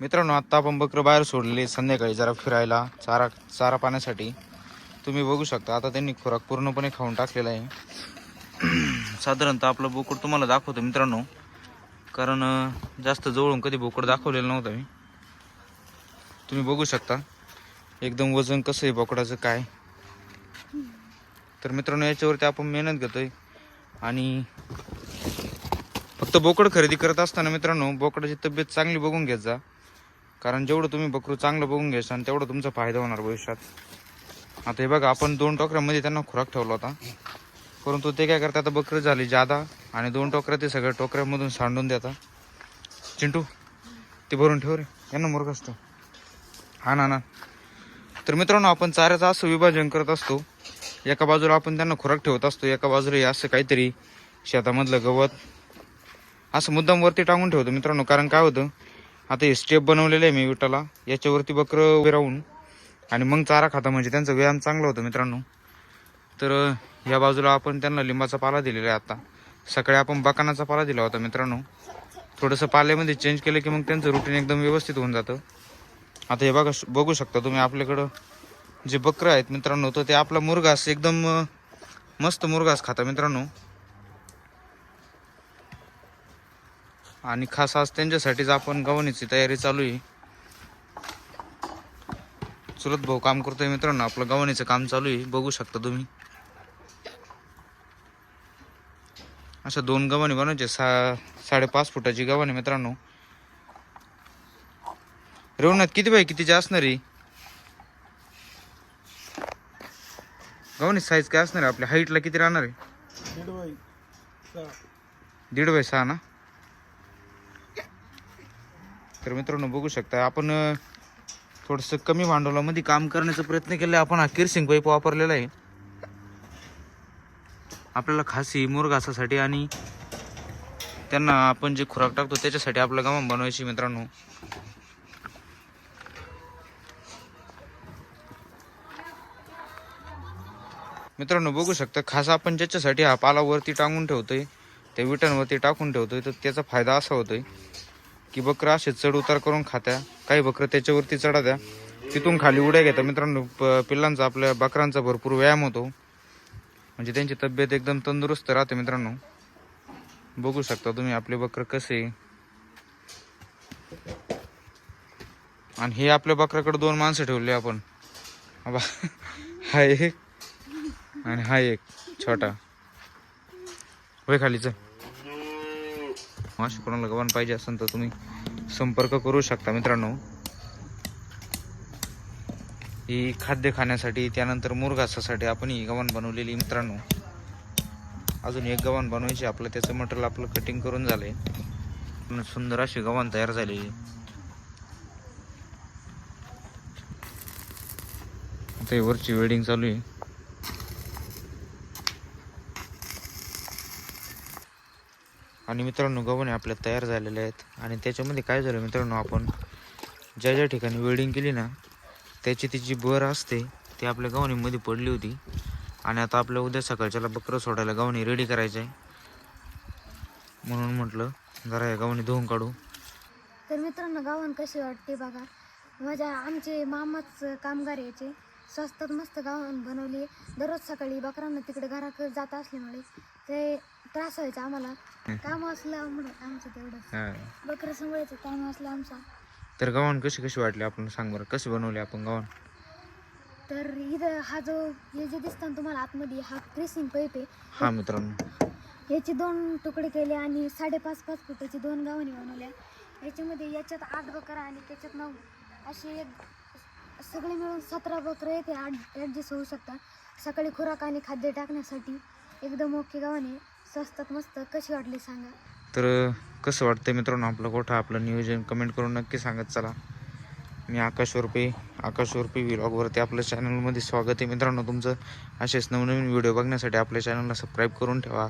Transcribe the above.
मित्रांनो आत्ता आपण बकरं बाहेर सोडले संध्याकाळी जरा फिरायला चारा चारा पाण्यासाठी. तुम्ही बघू शकता आता त्यांनी खुराक पूर्णपणे खाऊन टाकलेला आहे. साधारणतः आपलं बोकड तुम्हाला दाखवतो मित्रांनो. कारण जास्त जवळून कधी बोकड दाखवलेलं नव्हतं मी. तुम्ही बघू शकता एकदम वजन कसं आहे बोकडाचं काय. तर मित्रांनो याच्यावरती आपण मेहनत घेतोय. आणि फक्त बोकड खरेदी करत असताना मित्रांनो बोकडाची तब्येत चांगली बघून घेत जा. कारण जेवढं तुम्ही बकरू चांगलं बघून घ्याल तेवढं तुमचा फायदा होणार भविष्यात. आता हे बघा आपण दोन टोकऱ्यामध्ये त्यांना खुराक ठेवला होता. परंतु ते काय करतात आता बकरी झाली जादा आणि दोन टोकऱ्या ते सगळ्या टोकऱ्यामधून सांडून देतात. चिंटू ते भरून ठेव रे. यांना मुरगास असतो. हा ना ना. तर मित्रांनो आपण चाऱ्याचं असं विभाजन करत असतो. एका बाजूला आपण त्यांना खुराक ठेवत असतो एका बाजूला असं काहीतरी शेतामधलं गवत. असं मुद्दाम वरती टांगून ठेवतो मित्रांनो कारण काय होतं? आता हे स्टेप बनवलेलं आहे मी विटाला याच्यावरती बकरं उभे राहून. आणि मग चारा खाता म्हणजे त्यांचा व्यायाम चांगला होता मित्रांनो. तर या बाजूला आपण त्यांना लिंबाचा पाला दिलेला आहे आता. सकाळी आपण बकानाचा पाला दिला होता मित्रांनो. थोडंसं पाल्यामध्ये चेंज केलं की मग त्यांचं रुटीन एकदम व्यवस्थित होऊन जातं. आता हे बघा बघू शकता तुम्ही आपल्याकडं जे बकरं आहेत मित्रांनो तर ते आपला मुरघास एकदम मस्त मुरघास खाता मित्रांनो. आणि खास आज त्यांच्यासाठीच आपण गव्हाणीची तयारी चालू आहे. चुलत भाऊ काम करतोय मित्रांनो आपलं गव्हाणीचं काम चालू आहे. बघू शकता तुम्ही. अशा दोन गव्हाणी बनवायचे सा साडेपाच फुटाची गव्हाणी मित्रांनो. रेवणात किती बाय कितीची असणार आहे? गव्हाणी साईज काय असणार आहे? आपल्या हाईटला किती राहणार आहे? दीड बाय सहा ना? तर मित्रांनो बघू शकता आपण थोडंसं कमी भांडवलामध्ये काम करण्याचा प्रयत्न केला. आपण हा किरसिंग पाईप वापरलेला आहे. आपल्याला खासी मुरघासासाठी आणि त्यांना आपण जे खुराक टाकतो त्याच्यासाठी आपलं गव्हा बनवायची मित्रांनो. मित्रांनो बघू शकता खास आपण ज्याच्यासाठी हा पाला वरती टांगून ठेवतोय त्या विटांवरती टाकून ठेवतोय तर त्याचा फायदा असा होतोय. की बकरं असे चढ उतार करून खात्या. काही बकरं त्याच्यावरती चढा द्या. तिथून खाली उड्या घेतात मित्रांनो प- पिल्लांचा आपल्या बकरांचा भरपूर व्यायाम होतो. म्हणजे त्यांची तब्येत एकदम तंदुरुस्त राहते मित्रांनो. बघू शकता तुम्ही आपले बकरं कसे. आणि हे आपल्या बकराकडे दोन माणसं ठेवले आपण. हा बा- एक आणि हा एक छोटा. होय खाली चल. माशी कोणाला गव्हाण पाहिजे असेल तर तुम्ही संपर्क करू शकता मित्रांनो. ही खाद्य खाण्यासाठी त्यानंतर मुरघासासाठी आपण ही गव्हाण बनवलेली मित्रांनो. अजून एक गव्हाण बनवायची आपलं त्याचं मटेरियल आपलं कटिंग करून झालंय. सुंदर अशी गव्हाण तयार झालेली आता वरची वेल्डिंग चालू आहे. आणि मित्रांनो गव्हाणे आपल्या तयार झालेले आहेत. आणि त्याच्यामध्ये काय झालं मित्रांनो आपण ज्या ज्या ठिकाणी वेल्डिंग केली ना त्याची ती जी बर असते ती आपल्या गव्हाणीमध्ये पडली होती. आणि आता आपल्या उद्या सकाळच्याला बकरं सोडायला गव्हाणी रेडी करायचं आहे म्हणून म्हटलं जरा या गव्हाणी धुवून काढू. तर मित्रांनो गावान कशी वाटते बघा. माझ्या आमचे मामाच कामगार यायचे. स्वस्तात मस्त गावान बनवली दररोज सकाळी बकरांना तिकडे घराकडे जात असल्यामुळे ते त्रास व्हायचा आम्हाला. काम असल्यामुळे आमचं तेवढं हा. बकरं सांभाळायचं काम असलं आमचा. तर गव्हाण कशी कशी वाटली आपण सांग बरं. कशी बनवली आपण गव्हाण? तर इथं हा जो हे जे दिसतं ना तुम्हाला आतमध्ये हा क्रिसिंग पाईप आहे. हा मित्रांनो. याचे दोन तुकडे केले आणि साडेपाच पाच फुटाची दोन गावानी बनवल्या. याच्यामध्ये याच्यात आठ बकरा आणि त्याच्यात नऊ. असे एक सगळे मिळून सतरा बकरे ते आठ ॲडजस्ट होऊ शकतात. सकाळी खुराक आणि खाद्य टाकण्यासाठी एकदम ओके गावाने स्वस्तात मस्त कशी वाटली सांगा. तर कसं वाटतं मित्रांनो आपलं गोठा आपलं नियोजन कमेंट करून नक्की सांगत चला. मी आकाश वरपे आकाश वरपे व्लॉगवरती आपल्या चॅनलमध्ये स्वागत आहे मित्रांनो. तुमचं असेच नवनवीन व्हिडिओ बघण्यासाठी आपल्या चॅनलला सबस्क्राईब करून ठेवा.